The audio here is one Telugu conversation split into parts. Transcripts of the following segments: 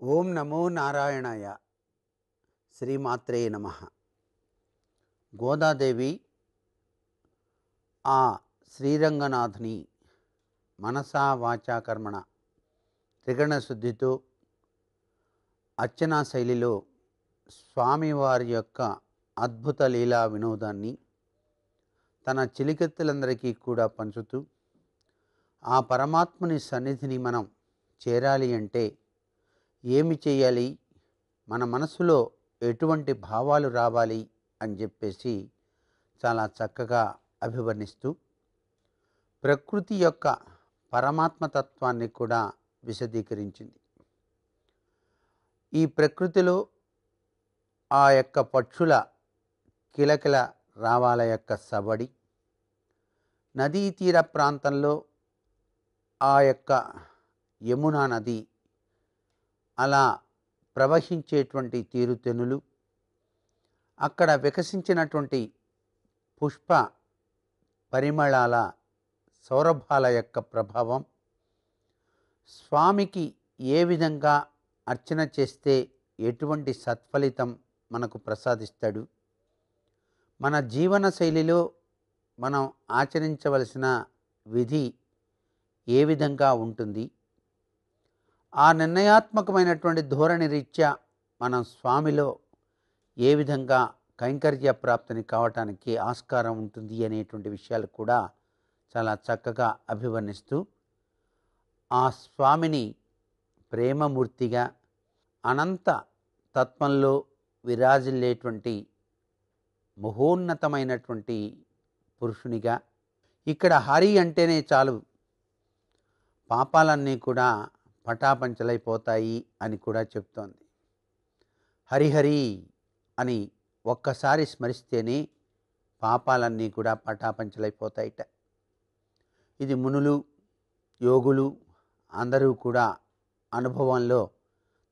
ఓం నమో నారాయణాయ. శ్రీమాత్రే నమ. గోదాదేవి ఆ శ్రీరంగనాథుని మనసా వాచాకర్మణ త్రిగణశుద్ధితో అర్చనా శైలిలో స్వామివారి యొక్క అద్భుత లీలా వినోదాన్ని తన చిలికెత్తులందరికీ కూడా పంచుతూ ఆ పరమాత్ముని సన్నిధిని మనం చేరాలి అంటే ఏమి చేయాలి? మన మనసులో ఎటువంటి భావాలు రావాలి? అని చెప్పేసి చాలా చక్కగా అభివర్ణిస్తూ ప్రకృతి యొక్క పరమాత్మతత్వాన్ని కూడా విశదీకరించింది. ఈ ప్రకృతిలో ఆ యొక్క పక్షుల కిలకిల రావాల యొక్క సవడి నదీ తీర ప్రాంతంలో ఆ యొక్క యమునా నది అలా ప్రవహించేటువంటి తీరుతెనులు అక్కడ వికసించినటువంటి పుష్ప పరిమళాల సౌరభాల యొక్క ప్రభావం స్వామికి ఏ విధంగా అర్చన చేస్తే ఎటువంటి సత్ఫలితం మనకు ప్రసాదిస్తాడు మన జీవన శైలిలో మనం ఆచరించవలసిన విధి ఏ విధంగా ఉంటుంది? ఆ నిర్ణయాత్మకమైనటువంటి ధోరణి రీత్యా మనం స్వామిలో ఏ విధంగా కైంకర్య ప్రాప్తిని కావటానికి ఆస్కారం ఉంటుంది అనేటువంటి విషయాలు కూడా చాలా చక్కగా అభివర్ణిస్తూ ఆ స్వామిని ప్రేమమూర్తిగా అనంత తత్వంలో విరాజిల్లేటువంటి మహోన్నతమైనటువంటి పురుషునిగా ఇక్కడ హరి అంటేనే చాలు పాపాలన్నీ కూడా పటాపంచలైపోతాయి అని కూడా చెప్తోంది. హరిహరి అని ఒక్కసారి స్మరిస్తేనే పాపాలన్నీ కూడా పటాపంచలైపోతాయిట. ఇది మునులు యోగులు అందరూ కూడా అనుభవంలో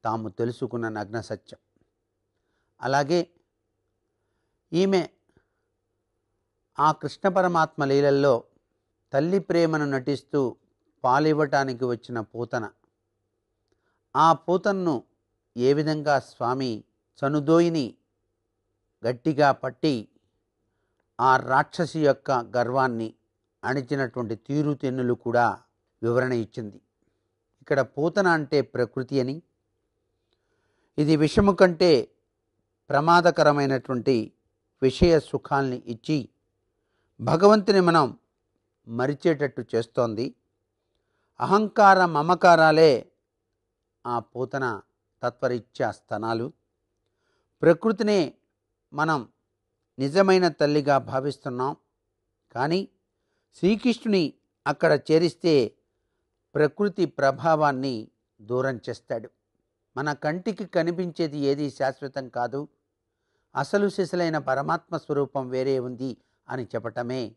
తాము తెలుసుకున్న నగ్న సత్యం అలాగే ఈమె ఆ కృష్ణ పరమాత్మ లీలల్లో తల్లి ప్రేమను నటిస్తూ పాలివ్వటానికి వచ్చిన పూతన. ఆ పూతన్ను ఏ విధంగా స్వామి చనుదోయిని గట్టిగా పట్టి ఆ రాక్షసి యొక్క గర్వాన్ని అణిచినటువంటి తీరుతెన్నులు కూడా వివరణ ఇచ్చింది. ఇక్కడ పూతన అంటే ప్రకృతి అని. ఇది విషము కంటే ప్రమాదకరమైనటువంటి విషయ సుఖాల్ని ఇచ్చి భగవంతుని మనం మరిచేటట్టు చేస్తోంది. అహంకార మమకారాలే ఆ పూతన తత్వరీత్యా స్తనాలు. ప్రకృతినే మనం నిజమైన తల్లిగా భావిస్తున్నాం. కానీ శ్రీకృష్ణుని అక్కడ చేరిస్తే ప్రకృతి ప్రభావాన్ని దూరం చేస్తాడు. మన కంటికి కనిపించేది ఏది శాశ్వతం కాదు. అసలు శిశులైన పరమాత్మ స్వరూపం వేరే ఉంది అని చెప్పటమే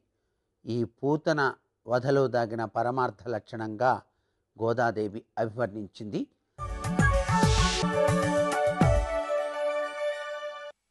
ఈ పూతన వధలో దాగిన పరమార్థ లక్షణంగా గోదాదేవి అభివర్ణించింది.